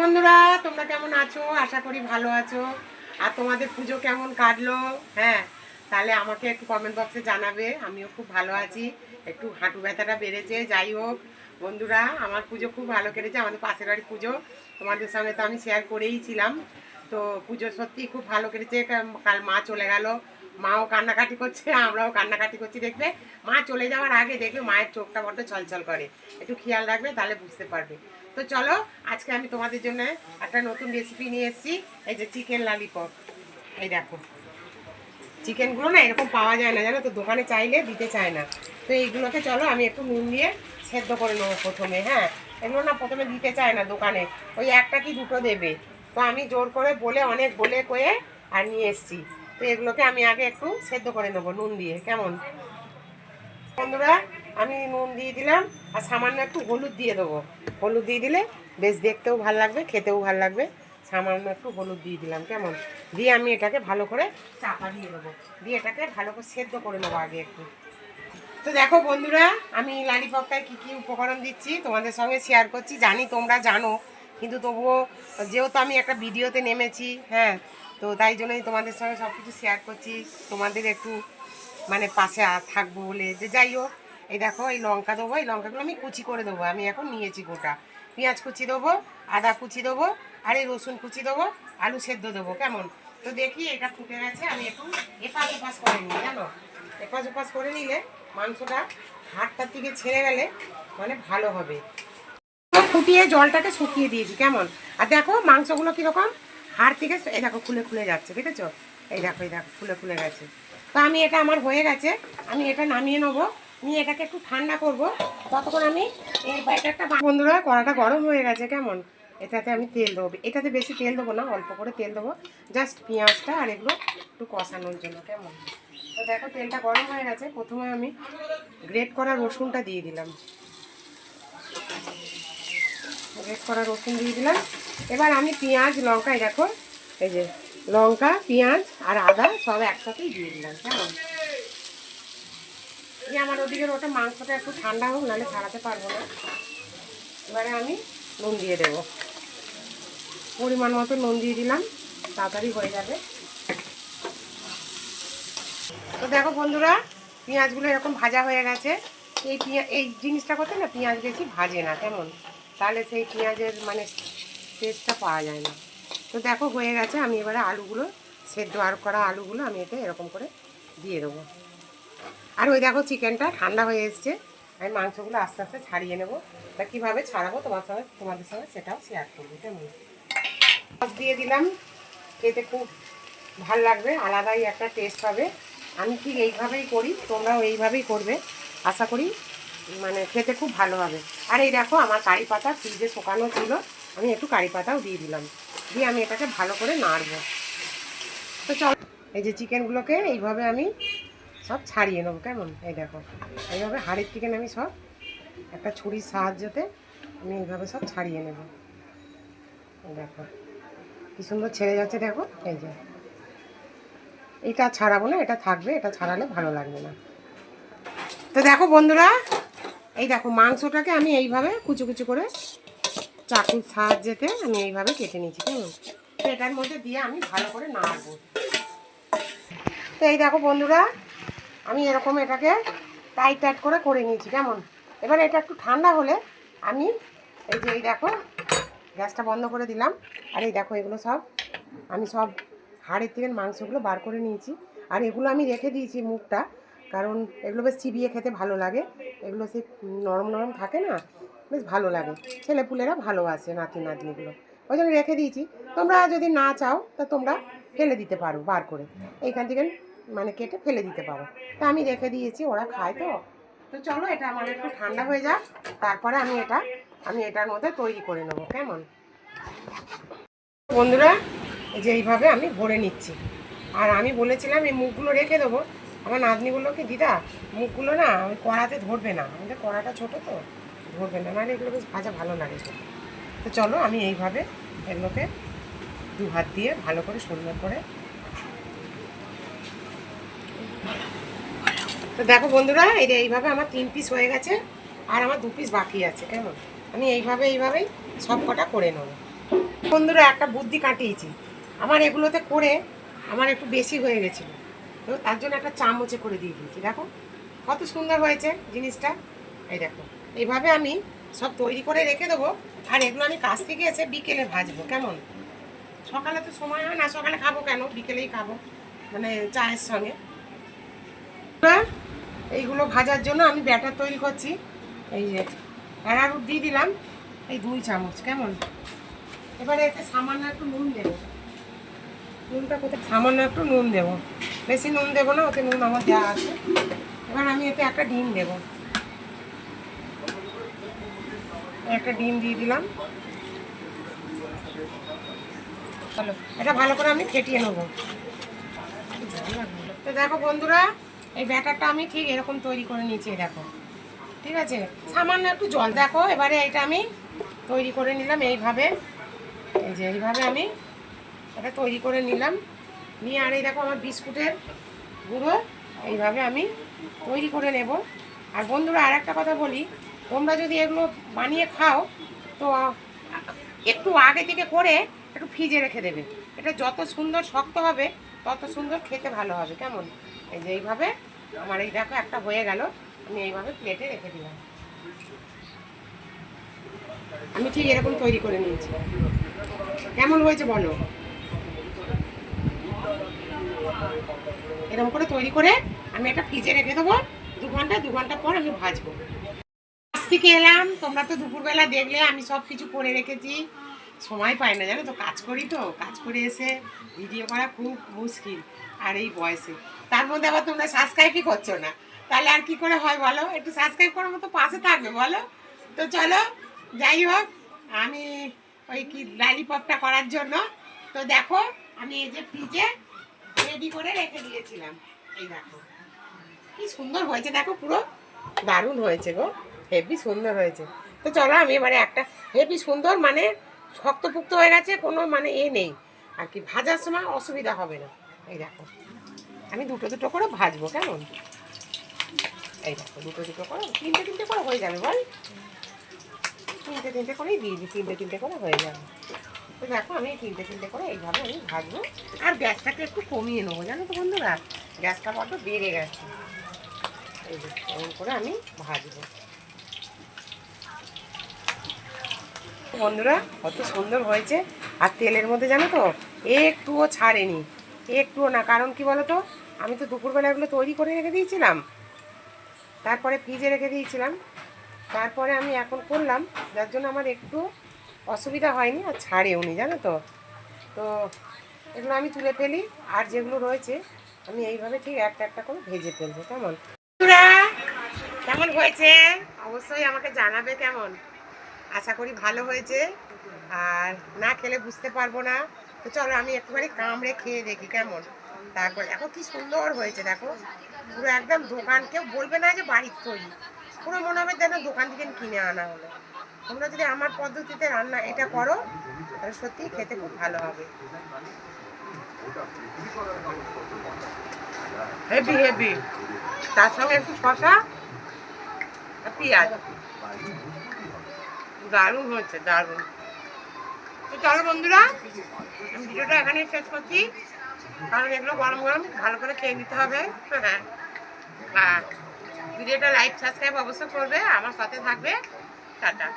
বন্ধুরা, তোমরা কেমন আছো? আশা করি ভালো আছো। আর তোমাদের পুজো কেমন কাটলো? হ্যাঁ তাহলে আমাকে একটু কমেন্ট বক্সে জানাবে। আমিও খুব ভালো আছি। একটু হাঁটু ব্যথাটা বেড়েছে, যাই হোক। বন্ধুরা, আমার পুজো খুব ভালো কেটেছে, আমাদের পাশের বাড়ির পুজো। তোমাদের সঙ্গে তো আমি শেয়ার করেই ছিলাম। তো পুজো সত্যি খুব ভালো কেটেছে। কাল মা চলে গেল। মাও কান্নাকাটি করছে, আমরাও কান্নাকাটি করছি। দেখবে, মা চলে যাওয়ার আগে দেখবে মায়ের চোখটা বড্ড ছলছল করে। একটু খেয়াল রাখবে, তাহলে বুঝতে পারবে। তো চলো, আজকে আমি তোমাদের জন্য একটা নতুন রেসিপি নিয়ে এসেছি, এই যে চিকেন লালিপপ এই দেখো চিকেনগুলো না এরকম পাওয়া যায় না, জানো তো, দোকানে চাইলে দিতে চায় না। তো এইগুলোকে চলো, আমি একটু নুন দিয়ে সেদ্ধ করে নেব প্রথমে হ্যাঁ? এগুলো না প্রথমে দিতে চায় না দোকানে, ওই একটা কি দুটো দেবে। তো আমি জোর করে বলে, অনেক বলে কয়ে আর নিয়ে এসেছি। তো এগুলোকে আমি আগে একটু সেদ্ধ করে নেব নুন দিয়ে, কেমন? বন্ধুরা আমি নুন দিয়ে দিলাম, আর সামান্য একটু হলুদ দিয়ে দেবো। হলুদ দিয়ে দিলে বেশ দেখতেও ভালো লাগবে, খেতেও ভালো লাগবে। সামান্য একটু হলুদ দিয়ে দিলাম, কেমন? দিয়ে আমি এটাকে ভালো করে চাপা দিয়ে দেবো। দিয়ে এটাকে ভালো করে সেদ্ধ করে নেব আগে একটু। তো দেখো বন্ধুরা, আমি লালিপপটায় কী কী উপকরণ দিচ্ছি তোমাদের সঙ্গে শেয়ার করছি। জানি তোমরা জানো, কিন্তু তবুও যেহেতু আমি একটা ভিডিওতে নেমেছি হ্যাঁ তো তাই জন্যই তোমাদের সঙ্গে সব কিছু শেয়ার করছি। তোমাদের একটু মানে পাশে থাকব বলে, যে যাই হোক এই দেখো, এই লঙ্কা দেবো, এই লঙ্কাগুলো আমি কুচি করে দেবো, আমি এখন নিয়েছি গোটা। পেঁয়াজ কুচি দেবো, আদা কুচি দেবো, আর এই রসুন কুচি দেবো, আলু সেদ্ধ দেবো, কেমন? তো দেখি, এটা ফুটে গেছে, আমি একটু এপাশ ওপাশ করে নিই, জানো? এপাশ ওপাশ করে নিলে মাংসটা হাড়টার দিকে ছেড়ে গেলে মানে ভালো হবে। ফুটিয়ে জলটাকে শুকিয়ে দিয়েছি, কেমন? আর দেখো, মাংসগুলো কীরকম? হাড় থেকে এই দেখো, খুলে খুলে যাচ্ছে, দেখেছ? এই দেখো এই দেখো, খুলে খুলে গেছে। তো আমি এটা আমার হয়ে গেছে, আমি এটা নামিয়ে নেব। নিয়ে এটাকে একটু ঠান্ডা করব। ততক্ষণ আমি এর ব্যাটারটা বন্ধুরা, কড়াটা গরম হয়ে গেছে, কেমন? এটাতে আমি তেল দেবো। এটাতে বেশি তেল দেবো না, অল্প করে তেল দেবো। জাস্ট পেঁয়াজটা আর এগুলো একটু কষানোর জন্য, কেমন? তো দেখো, তেলটা গরম হয়ে গেছে। প্রথমে আমি গ্রেট করা রসুনটা দিয়ে দিলাম। গ্রেট করা রসুন দিয়ে দিলাম। এবার আমি পেঁয়াজ, লঙ্কা, এই দেখো, এই যে লঙ্কা, পেঁয়াজ আর আদা সব একসাথেই দিয়ে দিলাম, কেমন? দিয়ে আমার ওদিকের ওটা মাংসটা একটু ঠান্ডা হোক, নাহলে ছাড়াতে পারব না। এবারে আমি নুন দিয়ে দেবো। পরিমাণ মতো নুন দিয়ে দিলাম, তাড়াতাড়ি হয়ে যাবে। তো দেখো বন্ধুরা, পেঁয়াজগুলো এরকম ভাজা হয়ে গেছে। এই পেঁয়াজ এই জিনিসটা করতে না পেঁয়াজ বেশি ভাজে না, কেমন? তাহলে সেই পেঁয়াজের মানে টেস্টটা পাওয়া যায় না। তো দেখো হয়ে গেছে, আমি এবারে আলুগুলো, সেদ্ধ আর করা আলুগুলো আমি এতে এরকম করে দিয়ে দেবো। আর ওই দেখো চিকেনটা ঠান্ডা হয়ে এসছে। আমি মাংসগুলো আস্তে আস্তে ছাড়িয়ে নেব। তা কীভাবে ছাড়াবো তোমার সঙ্গে, তোমাদের সঙ্গে সেটাও শেয়ার করব, কেমন? সস দিয়ে দিলাম, খেতে খুব ভালো লাগবে, আলাদাই একটা টেস্ট হবে। আমি ঠিক এইভাবেই করি, তোমরাও এইভাবেই করবে। আশা করি মানে খেতে খুব ভালো হবে। আর এই দেখো আমার কারি পাতা ফ্রিজে শুকানো ছিল, আমি একটু কারি পাতাও দিয়ে দিলাম। দিয়ে আমি এটাকে ভালো করে নাড়বো। তো চল, এই যে চিকেনগুলোকে এইভাবে আমি সব ছাড়িয়ে নেব, কেমন? এই দেখো, এইভাবে হাড়ের চিকেন আমি সব, একটা ছুরির সাহায্যতে আমি এইভাবে সব ছাড়িয়ে নেব। দেখো, কি সুন্দর ছেড়ে যাচ্ছে দেখো, এই যে। এটা ছাড়াবো না, এটা থাকবে, এটা ছাড়ালে ভালো লাগবে না। তো দেখো বন্ধুরা, এই দেখো মাংসটাকে আমি এইভাবে কুচু কুচু করে চাকুর সাহায্যেতে আমি এইভাবে কেটে নিয়েছি কেমন? তো এটার মধ্যে দিয়ে আমি ভালো করে নাড়বো। তো এই দেখো বন্ধুরা আমি এরকম এটাকে টাইট টাইট করে করে নিয়েছি, কেমন? এবার এটা একটু ঠান্ডা হলে আমি এই যে এই দেখো, গ্যাসটা বন্ধ করে দিলাম। আর এই দেখো, এগুলো সব আমি সব হাড়ের থেকে মাংসগুলো বার করে নিয়েছি। আর এগুলো আমি রেখে দিয়েছি মুখটা, কারণ এগুলো বেশ চিবিয়ে খেতে ভালো লাগে। এগুলো সেই নরম নরম থাকে না, বেশ ভালো লাগে। ছেলেপুলেরা ভালোবাসে নাতি নাতনিগুলো। ওই জন্য রেখে দিয়েছি। তোমরা যদি না চাও, তা তোমরা ফেলে দিতে পারো বার করে। এইখান থেকে মানে কেটে ফেলে দিতে পারো। তা আমি রেখে দিয়েছি, ওরা খায় তো। তো চলো, এটা আমার একটু ঠান্ডা হয়ে যাক, তারপরে আমি এটা, আমি এটার মধ্যে তৈরি করে নেব, কেমন? বন্ধুরা যে এইভাবে আমি ভরে নিচ্ছি। আর আমি বলেছিলাম এই মুখগুলো রেখে দেবো। আমার নাতনি বলল কি, দিদা, মুখগুলো না ওই কড়াতে ধরবে না। আমাদের কড়াটা ছোটো তো, ধরবে না। মানে এগুলো বেশ ভাজা ভালো লাগে তো। চলো, আমি এইভাবে এগুলোকে দু হাত দিয়ে ভালো করে সুন্দর করে তো দেখো বন্ধুরা, এই যে এইভাবে আমার তিন পিস হয়ে গেছে, আর আমার দু পিস বাকি আছে, কেমন? আমি এইভাবে, এইভাবেই সব কটা করে নেব। বন্ধুরা, একটা বুদ্ধি কাটিয়েছি। আমার এগুলোতে করে আমার একটু বেশি হয়ে গেছিল। তো তার জন্য একটা চামচে করে দিয়ে দিয়েছি। দেখো, কত সুন্দর হয়েছে জিনিসটা। এই দেখো, এইভাবে আমি সব তৈরি করে রেখে দেবো, আর এগুলো আমি কাছ থেকে এসে বিকেলে ভাজবো, কেমন? সকালে তো সময় হয় না, সকালে খাব কেন? বিকেলেই খাব মানে চায়ের সঙ্গে। এইগুলো ভাজার জন্য আমি ব্যাটার তৈরি করছি। এই যে অ্যারারুট দিয়ে দিলাম, এই দুই চামচ, কেমন? এবারে এতে সামান্য একটু নুন দেবো। নুনটা কোথায়? সামান্য একটু নুন দেবো। বেশি নুন দেবো না, ওতে নুন আমার দেওয়া আছে। এবার আমি এতে একটা ডিম দেবো। একটা ডিম দিয়ে দিলাম। ভালো এটা ভালো করে আমি ফেটিয়ে নেব। তো দেখো বন্ধুরা এই ব্যাটারটা আমি ঠিক এরকম তৈরি করে নিয়েছি দেখো। ঠিক আছে? সামান্য একটু জল। দেখো, এবারে এটা আমি তৈরি করে নিলাম এইভাবে। এই যে এইভাবে আমি এটা তৈরি করে নিলাম। নিয়ে আর এই দেখো আমার বিস্কুটের গুঁড়ো, এইভাবে আমি তৈরি করে নেব। আর বন্ধুরা আর একটা কথা বলি, তোমরা যদি এগুলো বানিয়ে খাও, তো একটু আগে থেকে করে একটু ফ্রিজে রেখে দেবে। এটা যত সুন্দর শক্ত হবে, তত সুন্দর খেতে ভালো হবে। কেমন? এই যে এইভাবে আমার এই দেখো, একটা হয়ে গেল। আমি এইভাবে প্লেটে রেখে দিলাম। আমি ঠিক এরকম তৈরি করে নিয়েছি। কেমন হয়েছে বলো? এরকম করে তৈরি করে আমি একটা ফ্রিজে রেখে দেবো। দু ঘণ্টা দু ঘণ্টা পর আমি ভাজবো। আজ থেকে এলাম, তোমরা তো দুপুরবেলা দেখলে, আমি সব কিছু করে রেখেছি। সময় পাই না, জানো তো? কাজ করি তো, কাজ করে এসে ভিডিও করা খুব মুশকিল, আর এই বয়সে। তার মধ্যে আবার তোমরা সাবস্ক্রাইবই করছ না। তাহলে আর কি করে হয় বলো? একটু সাবস্ক্রাইব করার মতো পাশে থাকবে, বলো? তো চলো, যাই হোক, আমি ওই কি লালিপপটা করার জন্য, তো দেখো, আমি এই যে ফ্রিজে রেডি করে রেখে দিয়েছিলাম। এই দেখো, কি সুন্দর হয়েছে, দেখো পুরো দারুণ হয়েছে গো, হেভি সুন্দর হয়েছে। তো চলো, আমি এবারে একটা হেভি সুন্দর মানে শক্তপুক্ত হয়ে গেছে, কোনো মানে এ নেই। আর কি ভাজার সময় অসুবিধা হবে না। এই দেখো। আমি দুটো দুটো করে ভাজবো, কেমন? এই দেখো, দুটো দুটো করে, তিনটে তিনটে করে হয়ে যাবে, বল। তিনটে তিনটে করেই দিয়ে দিই, তিনটে তিনটে করে হয়ে যাবে। তো দেখো, আমি তিনটে তিনটে করে এইভাবে আমি ভাজবো। আর গ্যাসটাকে একটু কমিয়ে নেব, জানো তো বন্ধুরা? গ্যাসটা বড্ড বেড়ে গেছে। এই এরকম করে আমি ভাজবো। বন্ধুরা, কত সুন্দর হয়েছে। আর তেলের মধ্যে জানো তো, একটুও ছাড়েনি। একটুও না, কারণ কি বলো তো আমি তো দুপুরবেলা এগুলো তৈরি করে রেখে দিয়েছিলাম। তারপরে ফ্রিজে রেখে দিয়েছিলাম। তারপরে আমি এখন করলাম, যার জন্য আমার একটু অসুবিধা হয়নি আর ছাড়েও নি জানো তো। তো এগুলো আমি তুলে ফেলি, আর যেগুলো রয়েছে, আমি এইভাবে ঠিক একটা একটা করে ভেজে ফেলব, কেমন? কেমন হয়েছে? অবশ্যই আমাকে জানাবে কেমন। আশা করি ভালো হয়েছে, আর না খেলে বুঝতে পারব না। তো চলো আমি একটুখানি কামড়ে খেয়ে দেখি কেমন। তারপর এখন কি সুন্দর হয়েছে, দেখো। পুরো একদম দোকান, কেউ বলবে না যে বাড়ির তৈরি। পুরো মনে হবে যেন দোকান থেকে কিনে আনা হলো। তোমরা যদি আমার পদ্ধতিতে রান্না এটা করো, তাহলে সত্যিই খেতে খুব ভালো হবে। হেভি হেভি তার সঙ্গে একটু শশা পেঁয়াজ। দারুণ হয়েছে, দারুণ। তো চলো বন্ধুরা, ভিডিওটা এখানে শেষ করছি। কারণ এগুলো গরম গরম ভালো করে খেয়ে নিতে হবে। হ্যাঁ আর ভিডিওটা লাইক সাবস্ক্রাইব অবশ্যই করবে, আমার সাথে থাকবে। টাটা।